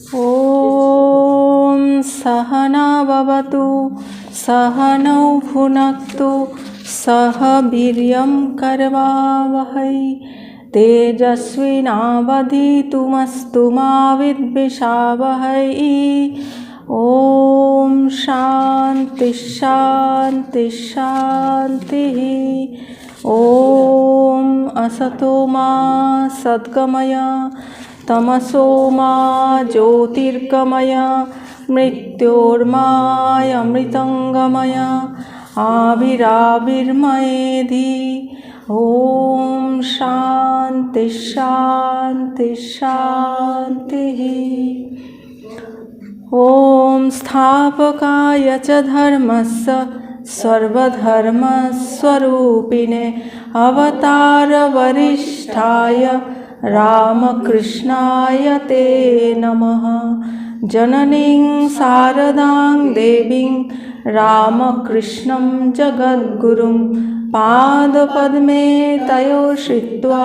ॐ सहना भवतु सहनौ भुनक्तु सह वीर्यं करवावहै। तेजस्विनावधीतुमस्तु मा विद्विषावहै। ॐ शान्ति शान्तिः ॐ असतो मा सद्गमय। तमसो मा ज्योतिर्गमय मृत्योर्मायमृतङ्गमय आविराविर्मयेधि। ॐ शान्ति शान्ति शान्तिः। स्थापकाय च धर्मस्य सर्वधर्मस्वरूपिणे अवतारवरिष्ठाय रामकृष्णाय ते नमः जननीं शारदां देवीं रामकृष्णं जगद्गुरुं पादपद्मे तयो श्रित्वा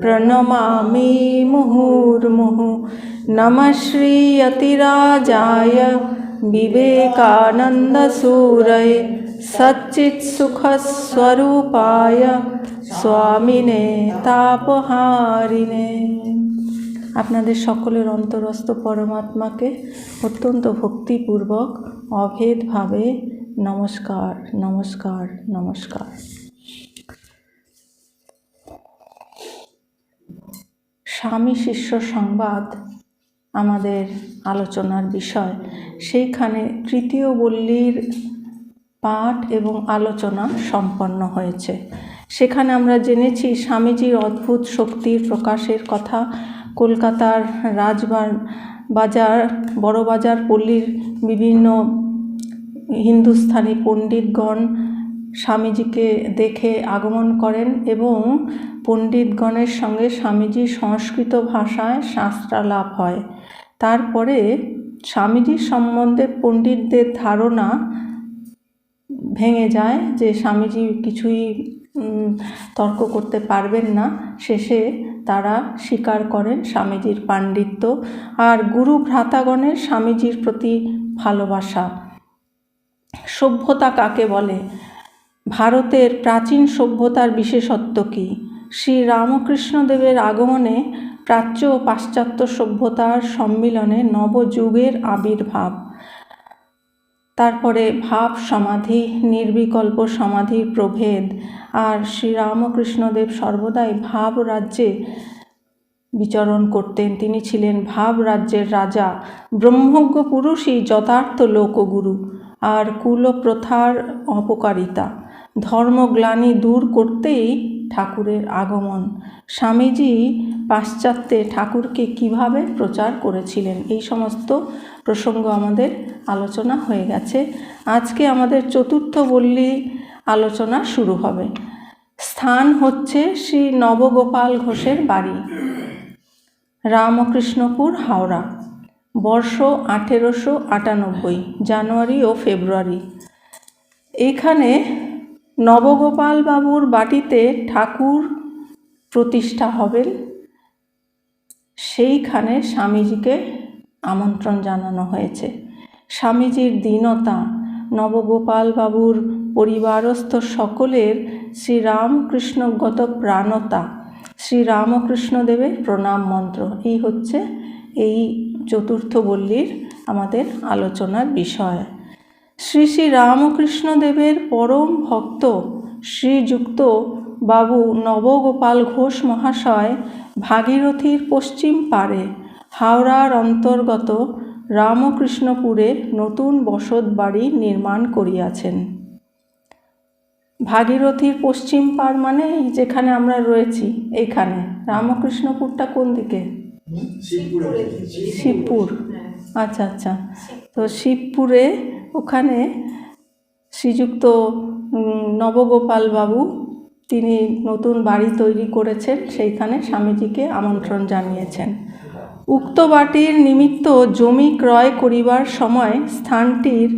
प्रणमामि मुहुर्मुहुः नमः श्रीयतिराजाय विवेकानन्दसूरये सच्चित्सुखस्वरूपाय স্বামিনে তাপহারিণে আপনাদের সকলের অন্তরস্থ পরমাত্মাকে অত্যন্ত ভক্তিপূর্বক অভেদভাবে নমস্কার নমস্কার নমস্কার স্বামী শিষ্য সংবাদ আমাদের আলোচনার বিষয় সেইখানে তৃতীয় বল্লীর পাঠ এবং আলোচনা সম্পন্ন হয়েছে। সেখানে আমরা জেনেছি স্বামীজির অদ্ভুত শক্তির প্রকাশের কথা। কলকাতার রাজবার বাজার, বড় বাজার, পল্লীর বিভিন্ন হিন্দুস্থানি পণ্ডিতগণ স্বামীজিকে দেখে আগমন করেন এবং পণ্ডিতগণের সঙ্গে স্বামীজি সংস্কৃত ভাষায় শাস্ত্রালাপ হয়। তারপরে স্বামীজির সম্বন্ধে পণ্ডিতদের ধারণা ভেঙে যায় যে স্বামীজি কিছুই তর্ক করতে পারবেন না। শেষে তারা স্বীকার করেন স্বামীজির পাণ্ডিত্য। আর গুরু ভ্রাতাগণের স্বামীজির প্রতি ভালোবাসা। সভ্যতা কাকে বলে? ভারতের প্রাচীন সভ্যতার বিশেষত্ব কী? শ্রী রামকৃষ্ণদেবের আগমনে প্রাচ্য ও পাশ্চাত্য সভ্যতার সম্মিলনে নবযুগের আবির্ভাব। তারপরে ভাব সমাধি, নির্বিকল্প সমাধির প্রভেদ, আর শ্রীরামকৃষ্ণদেব সর্বদাই ভাব রাজ্যে বিচরণ করতেন। তিনি ছিলেন ভাব রাজ্যের রাজা, ব্রহ্মজ্ঞ পুরুষই যথার্থ লোকগুরু, আর কুলপ্রথার অপকারিতা। ধর্মগ্লানি দূর করতেই ঠাকুরের আগমন। স্বামীজি পাশ্চাত্যে ঠাকুরকে কীভাবে প্রচার করেছিলেন? এই সমস্ত প্রসঙ্গ আমাদের আলোচনা হয়ে গেছে। আজকে আমাদের চতুর্থ বল্লী আলোচনা শুরু হবে। স্থান হচ্ছে শ্রী নবগোপাল ঘোষের বাড়ি, রামকৃষ্ণপুর, হাওড়া, বর্ষ আঠেরোশো আটানব্বই, জানুয়ারি ও ফেব্রুয়ারি। এখানে নবগোপাল বাবুর বাটিতে ঠাকুর প্রতিষ্ঠা হবেন সেইখানে স্বামীজিকে আমন্ত্রণ জানানো হয়েছে। স্বামীজির দীনতা নবগোপাল বাবুর পরিবারস্থ সকলের শ্রীরামকৃষ্ণগত প্রাণতা শ্রীরামকৃষ্ণদেবের প্রণাম মন্ত্র, এই হচ্ছে এই চতুর্থ বল্লীর আমাদের আলোচনার বিষয়। শ্রী শ্রী রামকৃষ্ণদেবের পরম ভক্ত শ্রীযুক্ত বাবু নবগোপাল ঘোষ মহাশয় ভাগীরথীর পশ্চিম পারে হাওড়ার অন্তর্গত রামকৃষ্ণপুরে নতুন বসত বাড়ি নির্মাণ করিয়াছেন। ভাগীরথীর পশ্চিম পার মানে যেখানে আমরা রয়েছি এইখানে রামকৃষ্ণপুরটা কোন দিকে? শিবপুর। আচ্ছা আচ্ছা। তো শিবপুরে ওখানে শ্রীযুক্ত নবগোপাল বাবু, তিনি নতুন বাড়ি তৈরি করেছেন, সেইখানে স্বামীজিকে আমন্ত্রণ জানিয়েছেন। উক্ত বাটির নিমিত্ত জমি ক্রয় করিবার সময় স্থানটির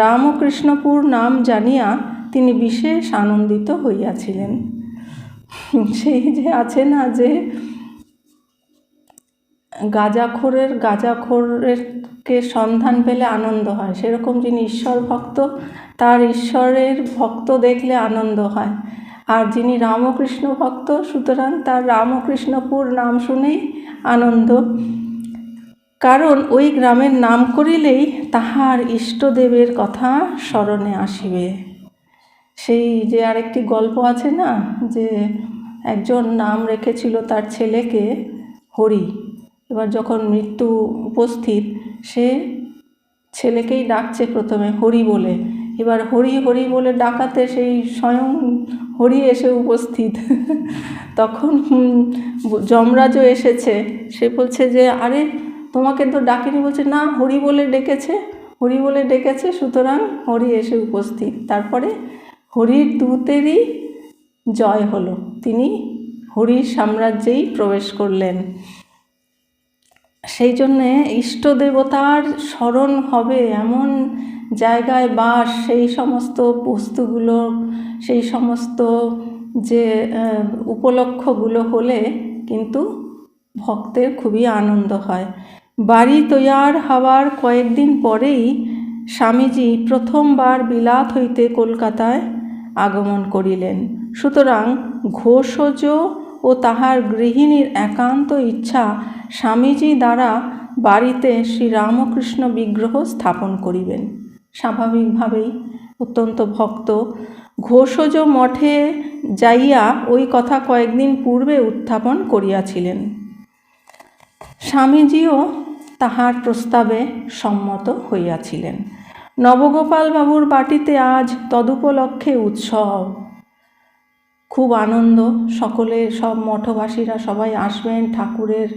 রামকৃষ্ণপুর নাম জানিয়া তিনি বিশেষ আনন্দিত হইয়াছিলেন। সেই যে আছে না যে গাঁজাখোরের গাঁজাখোরেরকে সন্ধান পেলে আনন্দ হয়। সেরকম যিনি ঈশ্বর ভক্ত, তার ঈশ্বরের ভক্ত দেখলে আনন্দ হয়। আর যিনি রামকৃষ্ণ ভক্ত, সুতরাং তার রামকৃষ্ণপুর নাম শুনেই আনন্দ। কারণ ওই গ্রামের নাম করিলেই তাহার ইষ্টদেবের কথা স্মরণে আসিবে। সেই যে আরেকটি গল্প আছে না, যে একজন নাম রেখেছিল তার ছেলেকে হরি। এবার যখন মৃত্যু উপস্থিত, সে ছেলেকেই ডাকছে প্রথমে, হরি বলে। এবার হরি হরি বলে ডাকাতে সেই স্বয়ং হরি এসে উপস্থিত। তখন যমরাজও এসেছে। সে বলছে যে, আরে, তোমাকে তো ডাকিনি। বলছে, না, হরি বলে ডেকেছে, হরি বলে ডেকেছে, সুতরাং হরি এসে উপস্থিত। তারপরে হরির দূতেরই জয় হলো। তিনি হরির সাম্রাজ্যেই প্রবেশ করলেন। সেই জন্যে ইষ্ট দেবতার স্মরণ হবে এমন জায়গায় বাস, সেই সমস্ত বস্তুগুলো, সেই সমস্ত যে উপলক্ষগুলো হলে কিন্তু ভক্তের খুবই আনন্দ হয়। বাড়ি তৈয়ার হওয়ার কয়েকদিন পরেই স্বামীজি প্রথমবার বিলাত হইতে কলকাতায় আগমন করিলেন। সুতরাং ঘোষজ ও তাহার গৃহিণীর একান্ত ইচ্ছা স্বামীজি দ্বারা বাড়িতে শ্রী রামকৃষ্ণ বিগ্রহ স্থাপন করিবেন। স্বাভাবিকভাবেই অত্যন্ত ভক্ত। ঘোষজ মঠে যাইয়া ওই কথা কয়েকদিন পূর্বে উত্থাপন করিয়াছিলেন। স্বামীজিও তাহার প্রস্তাবে সম্মত হইয়াছিলেন। নবগোপালবাবুর বাটিতে আজ তদুপলক্ষে উৎসব। খুব আনন্দ। সকলে সব মঠবাসীরা সবাই আসবেন, ঠাকুরের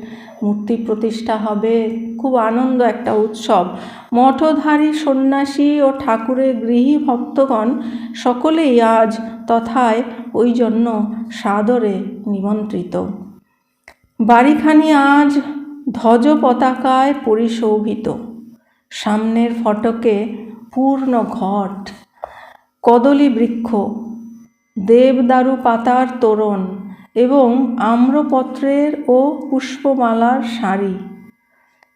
মূর্তি প্রতিষ্ঠা হবে। খুব আনন্দ একটা উৎসব। মঠধারী সন্ন্যাসী ও ঠাকুরের গৃহী ভক্তগণ সকলেই আজ তথায় ওই জন্য সাদরে নিমন্ত্রিত। বাড়িখানি আজ ধ্বজ পতাকায় পরিশোভিত। সামনের ফটকে পূর্ণ ঘট। কদলী বৃক্ষ দেবদারু পাতার তোরণ এবং আম্রপত্রের ও পুষ্পমালার শাড়ি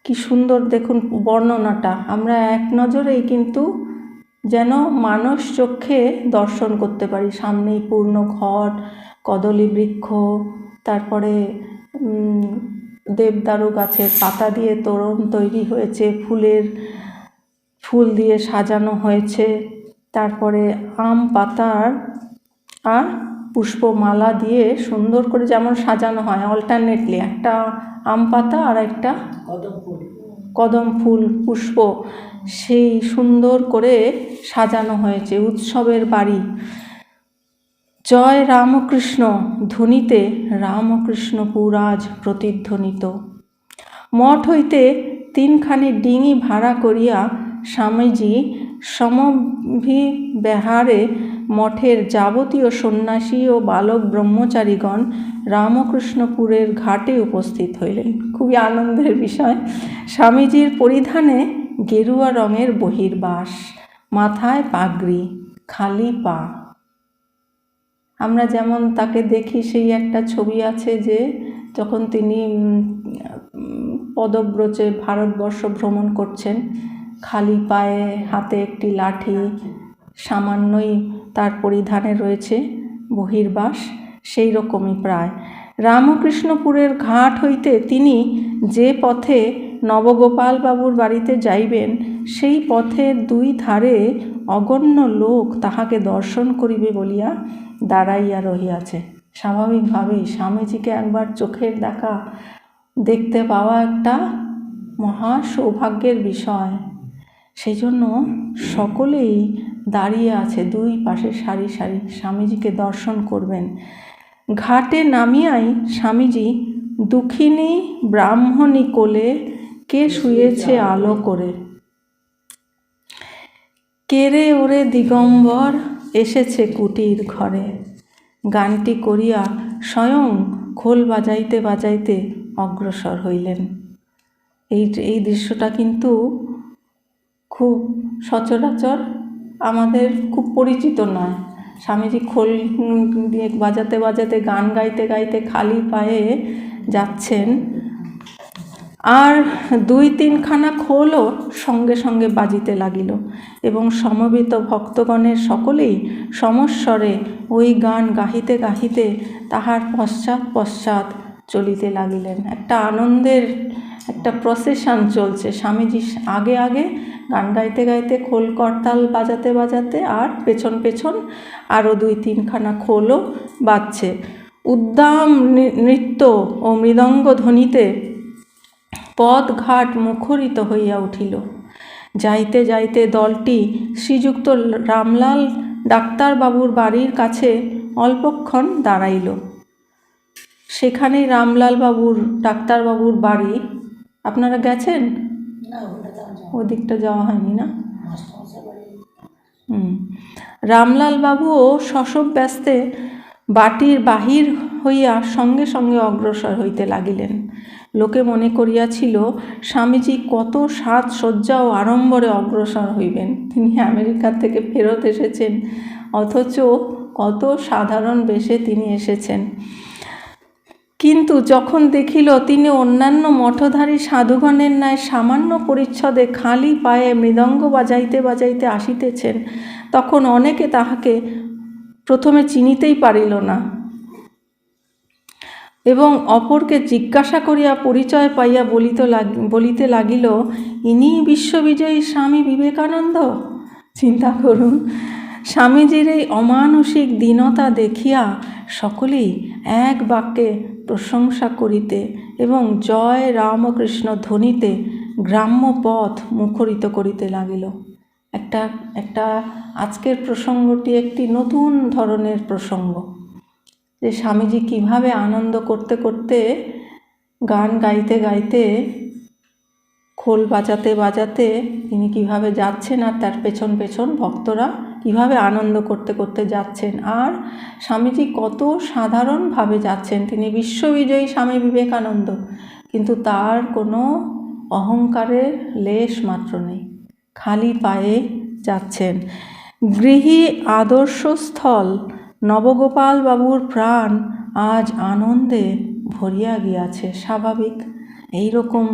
কি সুন্দর দেখুন বর্ণনাটা। আমরা এক নজরেই কিন্তু যেন মানুষ চক্ষে দর্শন করতে পারি। সামনেই পূর্ণ ঘট কদলী বৃক্ষ, তারপরে দেবদারু গাছের পাতা দিয়ে তোরণ তৈরি হয়েছে, ফুলের ফুল দিয়ে সাজানো হয়েছে, তারপরে আম পাতার আর পুষ্পমালা দিয়ে সুন্দর করে যেমন সাজানো হয় অল্টারনেটলি একটা আম পাতা আর একটা কদম ফুল। পুষ্প সেই সুন্দর করে সাজানো হয়েছে উৎসবের বাড়ি। জয় রামকৃষ্ণ ধ্বনিতে রামকৃষ্ণপুর আজ প্রতিধ্বনিত। মঠ হইতে তিনখানি ডিঙি ভাড়া করিয়া স্বামীজি সমভিব্যাহারে মঠের যাবতীয় সন্ন্যাসী ও বালক ব্রহ্মচারীগণ রামকৃষ্ণপুরের ঘাটে উপস্থিত হইলেন। খুবই আনন্দের বিষয়। স্বামীজির পরিধানে গেরুয়া রঙের বহির্বাস, মাথায় পাগড়ি, খালি পা। আমরা যেমন তাকে দেখি, সেই একটা ছবি আছে যে যখন তিনি পদব্রজে ভারতবর্ষ ভ্রমণ করছেন, খালি পায়ে হাতে একটি লাঠি, সামান্যই পরিধানে রয়েছে বহির্বাস, সেই রকমই প্রায়। রামকৃষ্ণপুরের ঘাট হইতে তিনি যে পথে নবগোপাল বাবুর বাড়িতে যাইবেন, সেই পথের দুই ধারে অগণ্য লোক তাহাকে দর্শন করিবে বলিয়া দাঁড়াইয়া রহিয়াছে। স্বাভাবিকভাবেই স্বামীজিকে একবার চোখের দেখা দেখতে পাওয়া একটা মহা সৌভাগ্যের বিষয়। সেই জন্য সকলেই দাঁড়িয়ে আছে দুই পাশে সারি সারি। স্বামীজিকে দর্শন করবেন। ঘাটে নামিয়াই স্বামীজি দুঃখিনী ব্রাহ্মণী কোলে কে শুয়েছে আলো করে? কেরে ওরে দিগম্বর এসেছে কুটির ঘরে। গানটি করিয়া স্বয়ং খোল বাজাইতে বাজাইতে অগ্রসর হইলেন। এই এই দৃশ্যটা কিন্তু খুব সচরাচর, আমাদের খুব পরিচিত নয়। স্বামীজি খোল দিয়ে বাজাতে বাজাতে, গান গাইতে গাইতে খালি পায়ে যাচ্ছেন। আর দুই তিনখানা খোলও সঙ্গে সঙ্গে বাজিতে লাগিল এবং সমবেত ভক্তগণের সকলেই সমস্বরে ওই গান গাহিতে গাহিতে তাহার পশ্চাৎ পশ্চাৎ চলিতে লাগিলেন। একটা আনন্দের, একটা প্রসেশন চলছে। স্বামীজি আগে আগে গান গাইতে গাইতে খোল করতাল বাজাতে বাজাতে আর পেছন পেছন আরও দুই তিনখানা খোলও বাজছে। উদ্দাম নৃত্য ও মৃদঙ্গ ধ্বনিতে পথঘাট মুখরিত হইয়া উঠিল। যাইতে যাইতে দলটি শ্রীযুক্ত রামলাল ডাক্তারবাবুর বাড়ির কাছে অল্পক্ষণ দাঁড়াইল। সেখানেই রামলাল বাবুর ডাক্তারবাবুর বাড়ি। আপনারা গেছেন? ওদিকটা যাওয়া হয়নি না? হুম। রামলাল বাবুও শশব ব্যস্তে বাটির বাহির হইয়া সঙ্গে সঙ্গে অগ্রসর হইতে লাগিলেন। লোকে মনে করিয়াছিল স্বামীজি কত সাজ সজ্জা ও আড়ম্বরে অগ্রসর হইবেন। তিনি আমেরিকা থেকে ফেরত এসেছেন অথচ কত সাধারণ বেশে তিনি এসেছেন। কিন্তু যখন দেখিল তিনি অন্যান্য মঠধারী সাধুগণের ন্যায় সামান্য পরিচ্ছদে খালি পায়ে মৃদঙ্গ বাজাইতে বাজাইতে আসিতেছেন, তখন অনেকে তাহাকে প্রথমে চিনিতেই পারিল না। এবং অপরকে জিজ্ঞাসা করিয়া পরিচয় পাইয়া বলিতে বলিতে লাগিল, ইনি বিশ্ববিজয়ী স্বামী বিবেকানন্দ? চিন্তা করুন, স্বামীজির এই অমানসিক দীনতা দেখিয়া সকলেই এক বাক্যে প্রশংসা করিতে এবং জয় রামকৃষ্ণ ধ্বনিতে গ্রাম্য পথ মুখরিত করিতে লাগিল। একটা একটা আজকের প্রসঙ্গটি একটি নতুন ধরনের প্রসঙ্গ। যে স্বামীজি কীভাবে আনন্দ করতে করতে গান গাইতে গাইতে খোল বাজাতে বাজাতে তিনি কীভাবে যাচ্ছেন আর তার পেছন পেছন ভক্তরা কীভাবে আনন্দ করতে করতে যাচ্ছেন আর স্বামীজি কত সাধারণভাবে যাচ্ছেন। তিনি বিশ্ববিজয়ী স্বামী বিবেকানন্দ, কিন্তু তার কোনো অহংকারের লেশ মাত্র নেই, খালি পায়ে যাচ্ছেন। গৃহী আদর্শস্থল নবগোপাল বাবুর প্রাণ আজ আনন্দে ভরিয়া গিয়াছে, স্বাভাবিক এই রকম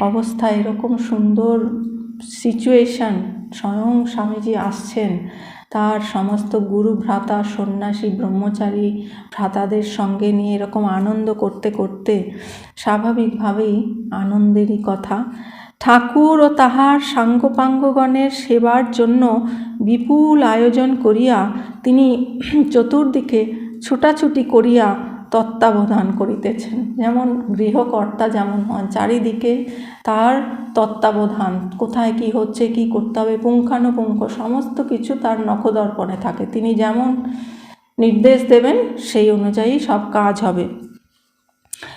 অবস্থা এরকম সুন্দর সিচুয়েশন স্বয়ং স্বামীজি আসছেন। তার সমস্ত গুরু ভ্রাতা, সন্ন্যাসী, ব্রহ্মচারী ভ্রাতাদের সঙ্গে নিয়ে এরকম আনন্দ করতে করতে স্বাভাবিকভাবেই আনন্দেরই কথা। ঠাকুর ও তাহার সাঙ্গপাঙ্গগণের সেবার জন্য বিপুল আয়োজন করিয়া তিনি চতুর্দিকে ছুটাছুটি করিয়া তত্ত্বাবধান করিতেছেন। যেমন গৃহকর্তা যেমন হন, চারিদিকে তার তত্ত্বাবধান, কোথায় কি হচ্ছে, কি করতে হবে, পুঙ্খানুপুঙ্খ সমস্ত কিছু তার নখদর্পণে থাকে। তিনি যেমন নির্দেশ দেবেন, সেই অনুযায়ী সব কাজ হবে।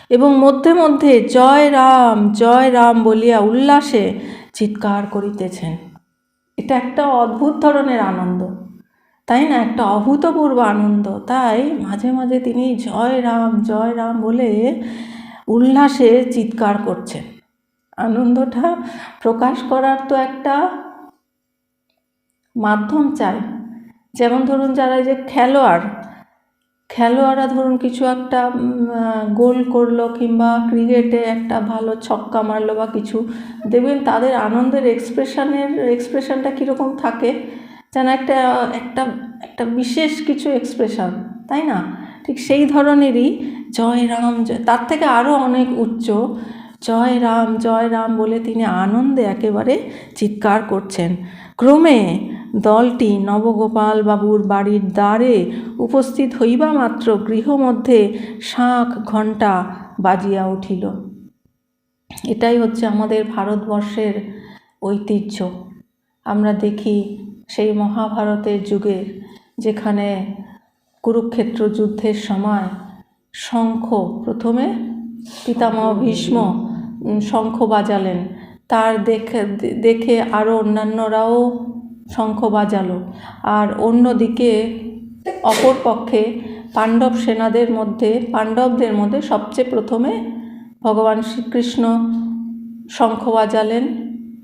এবং মধ্যে মধ্যে জয় রাম জয় রাম বলিয়া উল্লাসে চিৎকার করিতেছেন। এটা একটা অদ্ভুত ধরনের আনন্দ। তাই না? একটা অভূতপূর্ব আনন্দ। তাই মাঝে মাঝে তিনি জয় রাম জয় রাম বলে উল্লাসে চিৎকার করছেন। আনন্দটা প্রকাশ করার তো একটা মাধ্যম চাই। যেমন ধরুন যারা যে খেলোয়াড়, খেলোয়াড়রা ধরুন কিছু একটা গোল করল কিংবা ক্রিকেটে একটা ভালো ছক্কা মারলো বা কিছু, দেখবেন তাদের আনন্দের এক্সপ্রেশনের এক্সপ্রেশনটা কীরকম থাকে? যেন একটা একটা একটা বিশেষ কিছু এক্সপ্রেশন তাই না? ঠিক সেই ধরনেরই জয় রাম, জয়, তার থেকে আরও অনেক উচ্চ জয় রাম জয় রাম বলে তিনি আনন্দে একেবারে চিৎকার করছেন। ক্রমে দলটি নবগোপাল বাবুর বাড়ির দ্বারে উপস্থিত হইবা মাত্র গৃহমধ্যে শাঁখ ঘণ্টা বাজিয়া উঠিল। এটাই হচ্ছে আমাদের ভারতবর্ষের ঐতিহ্য। আমরা দেখি সেই মহাভারতের যুগে যেখানে কুরুক্ষেত্র যুদ্ধের সময় শঙ্খ প্রথমে পিতামহ ভীষ্ম শঙ্খ বাজালেন। তার দেখে দেখে আরও অন্যান্যরাও শঙ্খ বাজালো। আর অন্যদিকে অপর পক্ষে পাণ্ডব সেনাদের মধ্যে পাণ্ডবদের মধ্যে সবচেয়ে প্রথমে ভগবান শ্রীকৃষ্ণ শঙ্খ বাজালেন।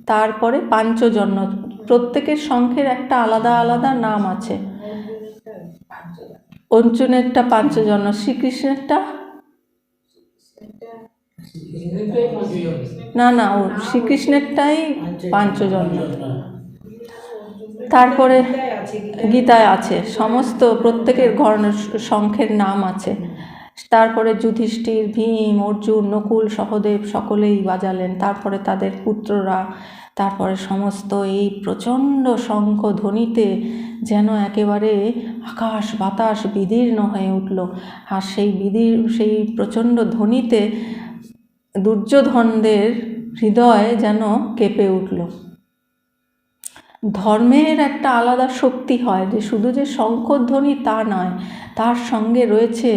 তারপরে পাঞ্চজন্য প্রত্যেকের শঙ্খের একটা আলাদা আলাদা নাম আছে। অর্জুনেরটা পাঞ্চজন্য, শ্রীকৃষ্ণেরটা? না না, ও শ্রীকৃষ্ণেরটাই পাঞ্চজন্য। তারপরে গীতায় আছে, সমস্ত প্রত্যেকের ঘর শঙ্খের নাম আছে। তারপরে যুধিষ্ঠির, ভীম, অর্জুন, নকুল, সহদেব সকলেই বাজালেন। তারপরে তাদের পুত্ররা তারপরে সমস্ত এই প্রচণ্ড শঙ্খ ধ্বনিতে যেন একেবারে আকাশ বাতাস বিদীর্ণ হয়ে উঠল। আর সেই বিদীর, সেই প্রচণ্ড ধ্বনিতে দুর্যোধনদের হৃদয় যেন কেঁপে উঠল। ধর্মের একটা আলাদা শক্তি হয় যে শুধু যে শঙ্খধ্বনি তা নয়, তার সঙ্গে রয়েছে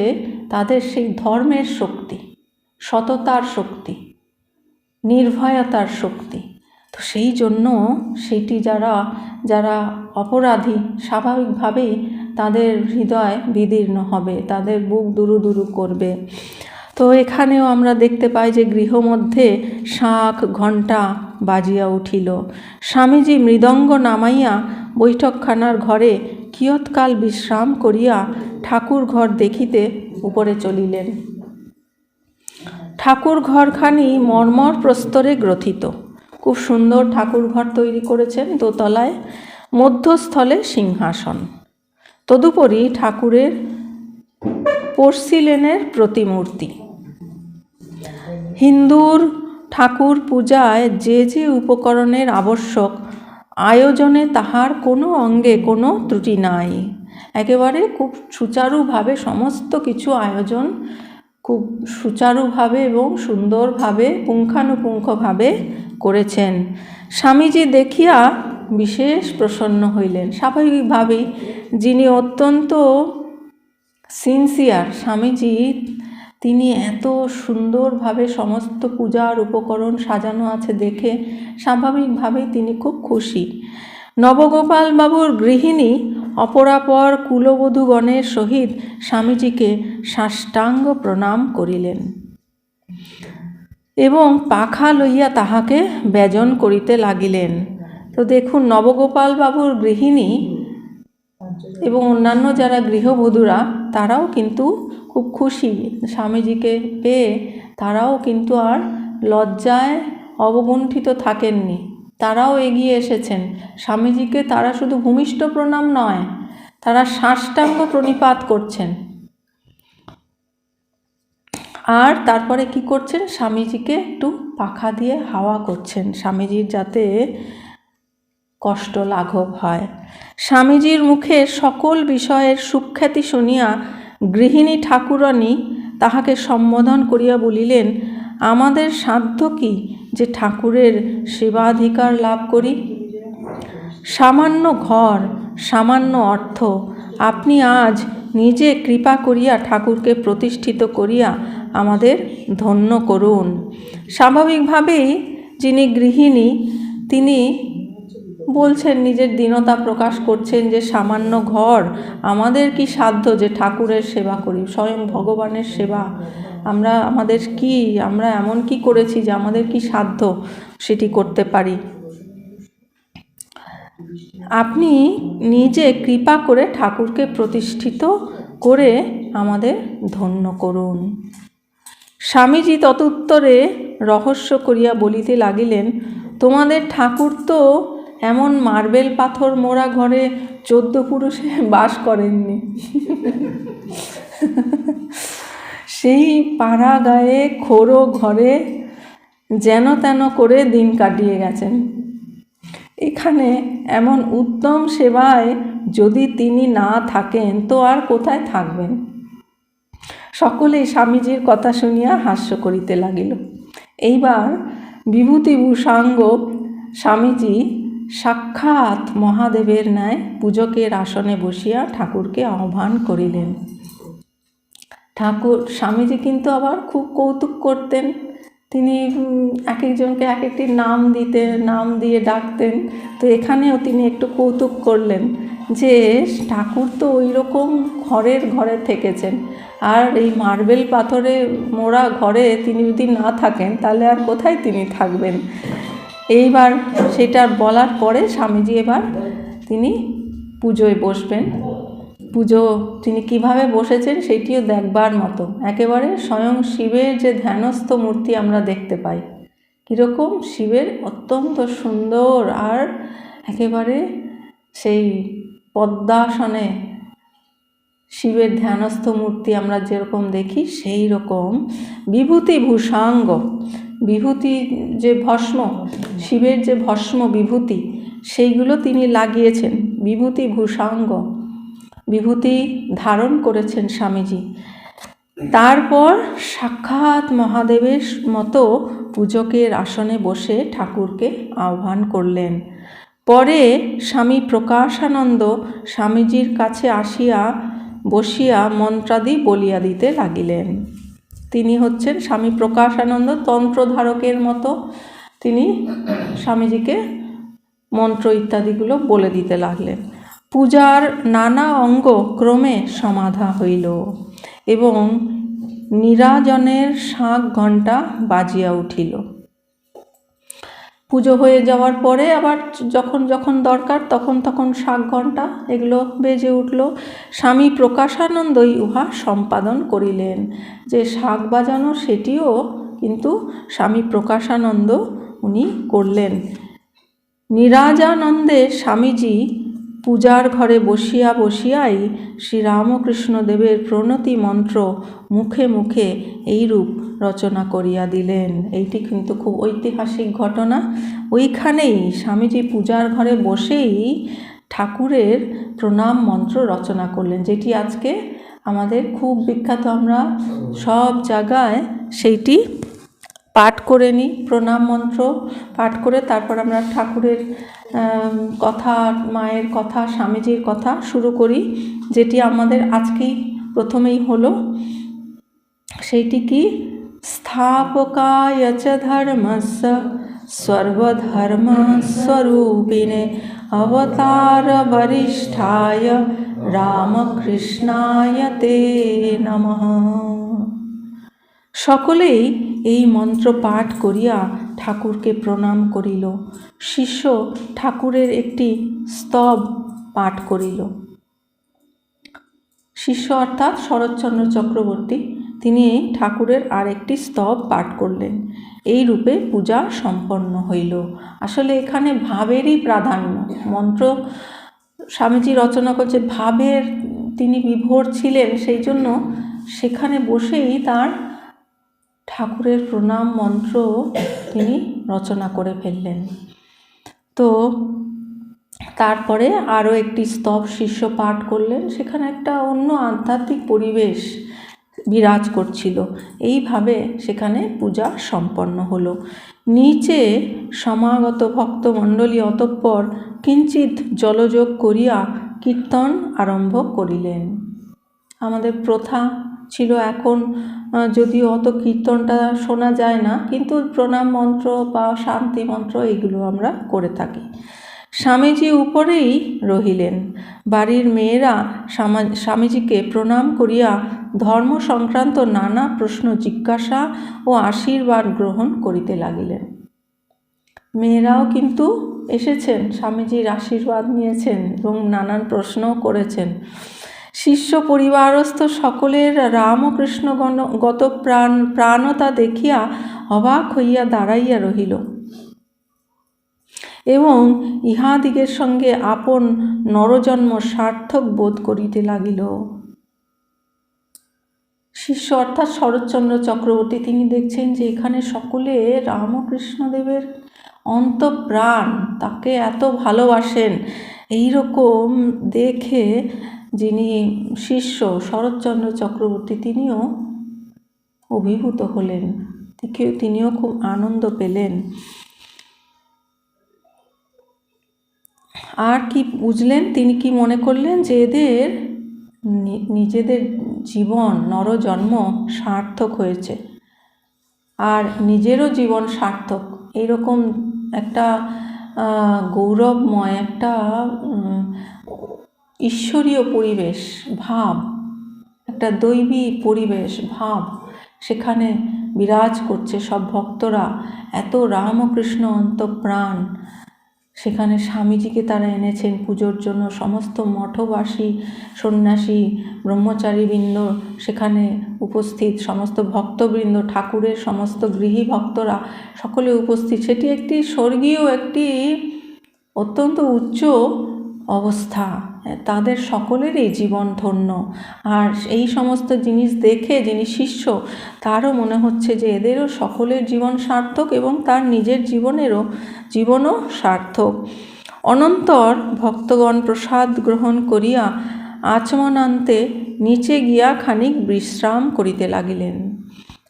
তাদের সেই ধর্মের শক্তি, সততার শক্তি, নির্ভয়তার শক্তি। তো সেই জন্য সেটি যারা যারা অপরাধী, স্বাভাবিকভাবেই তাদের হৃদয় বিদীর্ণ হবে, তাদের বুক দুরু দুরু করবে। তো এখানেও আমরা দেখতে পাই যে গৃহমধ্যে শাঁখ, ঘণ্টা বাজিয়া উঠিল। স্বামীজি মৃদঙ্গ নামাইয়া বৈঠকখানার ঘরে কিয়ৎকাল বিশ্রাম করিয়া ঠাকুর ঘর দেখিতে উপরে চলিলেন। ঠাকুর ঘরখানি মর্মর প্রস্তরে গ্রথিত। খুব সুন্দর ঠাকুর ঘর তৈরি করেছেন দোতলায়, মধ্যস্থলে সিংহাসন। তদুপরি ঠাকুরের পোর্সিলেনের প্রতিমূর্তি। হিন্দুর ঠাকুর পূজায় যে যে উপকরণের আবশ্যক, আয়োজনে তাহার কোনো অঙ্গে কোনো ত্রুটি নাই। একেবারে খুব সুচারুভাবে সমস্ত কিছু আয়োজন খুব সুচারুভাবে এবং সুন্দরভাবে পুঙ্খানুপুঙ্খভাবে করেছেন। স্বামীজি দেখিয়া বিশেষ প্রসন্ন হইলেন। স্বাভাবিকভাবেই যিনি অত্যন্ত সিনসিয়ার স্বামীজি, তিনি এত সুন্দরভাবে সমস্ত পূজার উপকরণ সাজানো আছে দেখে স্বাভাবিকভাবেই তিনি খুব খুশি। নবগোপাল বাবুর গৃহিণী, অপরাপর কুলবধূগণের সহিত স্বামীজিকে সাষ্টাঙ্গ প্রণাম করিলেন। এবং পাখা লইয়া তাহাকে ব্যজন করিতে লাগিলেন। তো দেখুন নবগোপাল বাবুর গৃহিণী এবং অন্যান্য যারা গৃহবধূরা, তারাও কিন্তু খুব খুশি। স্বামীজিকে পেয়ে তারাও কিন্তু আর লজ্জায় অবগুণ্ঠিত থাকেননি। তারাও এগিয়ে এসেছেন। স্বামীজিকে তারা শুধু ভূমিষ্ঠ প্রণাম নয়, তারা সাষ্টাঙ্গ প্রণিপাত করছেন। আর তারপরে কি করছেন? স্বামীজিকে একটু পাখা দিয়ে হাওয়া করছেন। স্বামীজির যাতে কষ্ট লাঘব হয়। স্বামীজির মুখে সকল বিষয়ের সুখ্যাতি শুনিয়া গৃহিণী ঠাকুরানী তাহাকে সম্বোধন করিয়া বলিলেন, আমাদের সাধ্য কি যে ঠাকুরের সেবাধিকার লাভ করি? সামান্য ঘর, সামান্য অর্থ, আপনি আজ নিজে কৃপা করিয়া ঠাকুরকে প্রতিষ্ঠিত করিয়া আমাদের ধন্য করুন। স্বাভাবিকভাবেই যিনি গৃহিণী, তিনি বলছেন, নিজের দীনতা প্রকাশ করছেন যে, সামান্য ঘর, আমাদের কি সাধ্য যে ঠাকুরের সেবা করি? স্বয়ং ভগবানের সেবা। আমরা, আমাদের কি, আমরা এমন কি করেছি যে, আমাদের কি সাধ্য সেটি করতে পারি? আপনি নিজে কৃপা করে ঠাকুরকে প্রতিষ্ঠিত করে আমাদের ধন্য করুন। স্বামীজি ততুত্তরে রহস্য করিয়া বলিতে লাগিলেন, তোমাদের ঠাকুর তো এমন মার্বেল পাথর মোড়া ঘরে চোদ্দ পুরুষে বাস করেননি। সেই পাড়া গায়ে খোড়ো ঘরে যেন তেন করে দিন কাটিয়ে গেছেন। এখানে এমন উত্তম সেবায় যদি তিনি না থাকেন, তো আর কোথায় থাকবেন? সকলেই স্বামীজির কথা শুনিয়া হাস্য করিতে লাগিল। এইবার বিভূতিভূষাঙ্গ স্বামীজি সাক্ষাৎ মহাদেবের ন্যায় পূজকের আসনে বসিয়া ঠাকুরকে আহ্বান করিলেন। ঠাকুর, স্বামীজি কিন্তু আবার খুব কৌতুক করতেন। তিনি এক একজনকে এক একটি নাম দিতে নাম দিয়ে ডাকতেন। তো এখানেও তিনি একটু কৌতুক করলেন যে, ঠাকুর তো ওই রকম ঘরের ঘরে থেকেছেন। আর এই মার্বেল পাথরে মোড়া ঘরে তিনি যদি না থাকেন, তাহলে আর কোথায় তিনি থাকবেন? এইবার সেটা বলার পরে স্বামীজি এবার তিনি পুজোয় বসবেন। পুজো তিনি কীভাবে বসেছেন সেটিও দেখবার মতো। একেবারে স্বয়ং শিবের যে ধ্যানস্থ মূর্তি আমরা দেখতে পাই। কীরকম শিবের অত্যন্ত সুন্দর আর একেবারে সেই পদ্মাসনে শিবের ধ্যানস্থ মূর্তি আমরা যেরকম দেখি সেই রকম বিভূতি ভূষাঙ্গ বিভূতি যে ভস্ম, শিবের যে ভস্ম বিভূতি, সেইগুলো তিনি লাগিয়েছেন। বিভূতি ভূষাঙ্গ বিভূতি ধারণ করেছেন স্বামীজি। তারপর সাক্ষাৎ মহাদেবের মতো পূজকের আসনে বসে ঠাকুরকে আহ্বান করলেন। পরে স্বামী প্রকাশানন্দ স্বামীজির কাছে আসিয়া বসিয়া মন্ত্রাদি বলিয়া দিতে লাগিলেন। তিনি হচ্ছেন স্বামী প্রকাশানন্দ তন্ত্রধারকের মতো। তিনি স্বামীজিকে মন্ত্র ইত্যাদিগুলো বলে দিতে লাগলেন। পূজার নানা অঙ্গ ক্রমে সমাধা হইল এবং নিরাজনের শাঁখ ঘণ্টা বাজিয়া উঠিল। পুজো হয়ে যাওয়ার পরে আবার যখন যখন দরকার তখন তখন শাক ঘণ্টা এগুলো বেজে উঠল। স্বামী প্রকাশানন্দই উহা সম্পাদন করিলেন যে শাক বাজানো সেটিও কিন্তু স্বামী প্রকাশানন্দ উনি করলেন। নিরাজানন্দে স্বামীজি পূজার ঘরে বসিয়া বসিয়াই শ্রীরামকৃষ্ণদেবের প্রণতি মন্ত্র মুখে মুখে এইরূপ রচনা করিয়া দিলেন। এইটি কিন্তু খুব ঐতিহাসিক ঘটনা। ওইখানেই স্বামীজি পূজার ঘরে বসেই ঠাকুরের প্রণাম মন্ত্র রচনা করলেন, যেটি আজকে আমাদের খুব বিখ্যাত। আমরা সব জায়গায় সেইটি পাঠ করে নিই, প্রণাম মন্ত্র পাঠ করে তারপর আমরা ঠাকুরের কথা, মায়ের কথা, স্বামীজির কথা শুরু করি, যেটি আমাদের আজকেই প্রথমেই হলো। সেইটি কি? স্থাপকায় চ ধর্মস্য সর্বধর্মস্বরূপিণে অবতার বরিষ্ঠায় রামকৃষ্ণায় তে নমঃ। সকলেই এই মন্ত্র পাঠ করিয়া ঠাকুরকে প্রণাম করিল। শিষ্য ঠাকুরের একটি স্তব পাঠ করিল। শিষ্য অর্থাৎ শরৎচন্দ্র চক্রবর্তী, তিনি ঠাকুরের আরেকটি স্তব পাঠ করলেন। এই রূপে পূজা সম্পন্ন হইল। আসলে এখানে ভাবেরই প্রাধান্য। মন্ত্র স্বামীজি রচনা করছে, ভাবের তিনি বিভোর ছিলেন, সেই জন্য সেখানে বসেই তার ঠাকুরের প্রণাম মন্ত্র তিনি রচনা করে ফেললেন। তো তারপরে আরও একটি স্তব শিষ্য পাঠ করলেন, সেখানে একটা অন্য আধ্যাত্মিক পরিবেশ বিরাজ করছিল। এইভাবে সেখানে পূজা সম্পন্ন হলো। নিচে সমাগত ভক্তমণ্ডলী অতঃপর কিঞ্চিত জলযোগ করিয়া কীর্তন আরম্ভ করিলেন। আমাদের প্রথা ছিল এখন যদিও অত কীর্তনটা শোনা যায় না, কিন্তু প্রণাম মন্ত্র বা শান্তি মন্ত্র এগুলো আমরা করে থাকি। স্বামীজি উপরেই রহিলেন। বাড়ির মেয়েরা স্বামীজিকে প্রণাম করিয়া ধর্ম সংক্রান্ত নানা প্রশ্ন জিজ্ঞাসা ও আশীর্বাদ গ্রহণ করিতে লাগিলেন। মেয়েরাও কিন্তু এসেছেন, স্বামীজির আশীর্বাদ নিয়েছেন এবং নানান প্রশ্নও করেছেন। শিষ্য পরিবারস্থ সকলের রামকৃষ্ণগণ গত প্রাণ প্রাণতা দেখিয়া অবাক হইয়া দাঁড়াইয়া রহিল। এবং ইহাদিগের সঙ্গে আপন নরজন্ম সার্থক বোধ করিতে লাগিল। শিষ্য অর্থাৎ শরৎচন্দ্র চক্রবর্তী, তিনি দেখছেন যে এখানে সকলে রামকৃষ্ণদেবের অন্তপ্রাণ, তাকে এত ভালোবাসেন। এই রকম দেখে যিনি শিষ্য শরৎচন্দ্র চক্রবর্তী, তিনিও অভিভূত হলেন। তিনিও খুব আনন্দ পেলেন। আর কি বুঝলেন? তিনি কি মনে করলেন যে এদের নিজেদের জীবন, নরজন্ম সার্থক হয়েছে? আর নিজেরও জীবন সার্থক। এইরকম একটা গৌরবময় একটা ঈশ্বরীয় পরিবেশ, ভাব, একটা দৈবী পরিবেশ, ভাব, সেখানে বিরাজ করছে সব ভক্তরা। এত রামকৃষ্ণ অন্তপ্রাণ, সেখানে স্বামীজিকে তারা এনেছেন পুজোর জন্য। সমস্ত মঠবাসী, সন্ন্যাসী, ব্রহ্মচারীবৃন্দ সেখানে উপস্থিত। সমস্ত ভক্তবৃন্দ, ঠাকুরের সমস্ত গৃহী ভক্তরা সকলে উপস্থিত। সেটি একটি স্বর্গীয়, একটি অত্যন্ত উচ্চ অবস্থা। তাদের সকলেরই জীবন ধন্য। আর এই সমস্ত জিনিস দেখে, যিনি শিষ্য, তারও মনে হচ্ছে যে এদেরও সকলের জীবন সার্থক এবং তার নিজের জীবনেরও জীবনও সার্থক। অনন্তর ভক্তগণ প্রসাদ গ্রহণ করিয়া আচমনান্তে নিচে গিয়া খানিক বিশ্রাম করিতে লাগিলেন।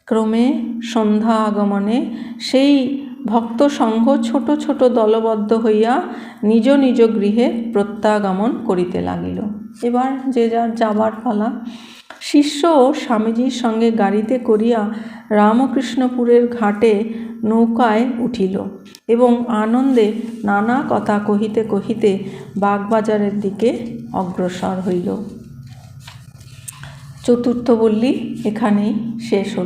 ক্রমে সন্ধ্যা আগমনে সেই ভক্ত সংঘ ছোট ছোট দলবদ্ধ হইয়া নিজ নিজ গৃহে প্রত্যাগমন করিতে লাগিল। এবার যে যার যাবার পালা। শিষ্য ও স্বামীজির সঙ্গে গাড়িতে করিয়া রামকৃষ্ণপুরের ঘাটে নৌকায় উঠিল এবং আনন্দে নানা কথা কহিতে কহিতে বাগবাজারের দিকে অগ্রসর হইল। চতুর্থ বল্লী এখানেই শেষ হল।